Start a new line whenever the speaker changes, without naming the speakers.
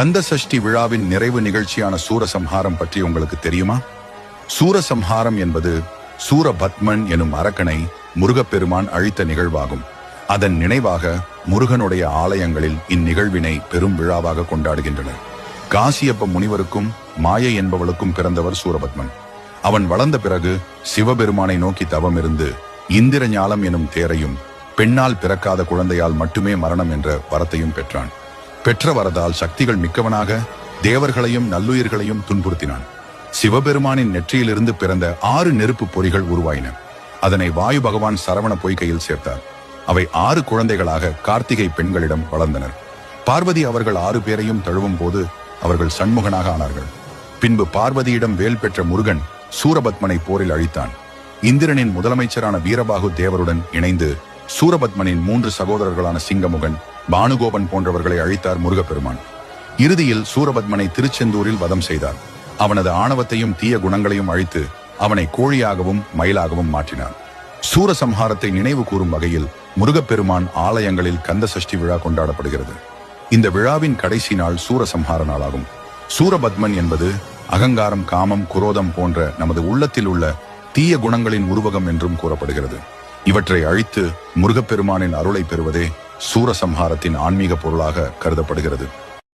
கந்த சஷ்டி விழாவின் நிறைவு நிகழ்ச்சியான சூரசம்ஹாரம் பற்றி உங்களுக்கு தெரியுமா? சூரசம்ஹாரம் என்பது சூரபத்மன் எனும் அரக்கனை முருகப்பெருமான் அழித்த நிகழ்வாகும். அதன் நினைவாக முருகனுடைய ஆலயங்களில் இந்நிகழ்வினை பெரும் விழாவாக கொண்டாடுகின்றனர். காசியப்ப முனிவருக்கும் மாயை என்பவளுக்கும் பிறந்தவர் சூரபத்மன். அவன் வளர்ந்த பிறகு சிவபெருமானை நோக்கி தவம் இருந்து இந்திர ஞாலம் எனும் தேரையும் பெண்ணால் பிறக்காத குழந்தையால் மட்டுமே மரணம் என்ற வரத்தையும் பெற்றான். பெற்ற வரதால் சக்திகள் மிக்கவனாக தேவர்களையும் நல்லுயிர்களையும் துன்புறுத்தினான். சிவபெருமானின் நெற்றியிலிருந்து பிறந்த ஆறு நெருப்பு பொறிகள் உருவாயின. அதனை வாயு பகவான் சரவண பொய்கையில் சேர்த்தார். அவை ஆறு குழந்தைகளாக கார்த்திகை பெண்களிடம் வளர்ந்தனர். பார்வதி அவர்கள் ஆறு பேரையும் தழுவும் போது அவர்கள் சண்முகனாக ஆனார்கள். பின்பு பார்வதியிடம் வேல் பெற்ற முருகன் சூரபத்மனை போரில் அழித்தான். இந்திரனின் முதலமைச்சரான வீரபாகு தேவருடன் இணைந்து சூரபத்மனின் மூன்று சகோதரர்களான சிங்கமுகன் பானுகோபன் போன்றவர்களை அழித்தார் முருகப்பெருமான். இறுதியில் சூரபத்மனை திருச்செந்தூரில் வதம் செய்தார். அவனது ஆணவத்தையும் தீய குணங்களையும் அழித்து அவனை கோழியாகவும் மயிலாகவும் மாற்றினார் சூரசம்ஹாரத்தை நினைவு கூறும் வகையில் முருகப்பெருமான் ஆலயங்களில் கந்த சஷ்டி விழா கொண்டாடப்படுகிறது. இந்த விழாவின் கடைசி நாள் சூரசம்ஹார நாளாகும். சூரபத்மன் என்பது அகங்காரம் காமம் குரோதம் போன்ற நமது உள்ளத்தில் உள்ள தீய குணங்களின் உருவகம் என்றும் கூறப்படுகிறது. இவற்றை அழித்து முருகப்பெருமானின் அருளை பெறுவதே சூரசம்ஹாரத்தின் ஆன்மீக பொருளாக கருதப்படுகிறது.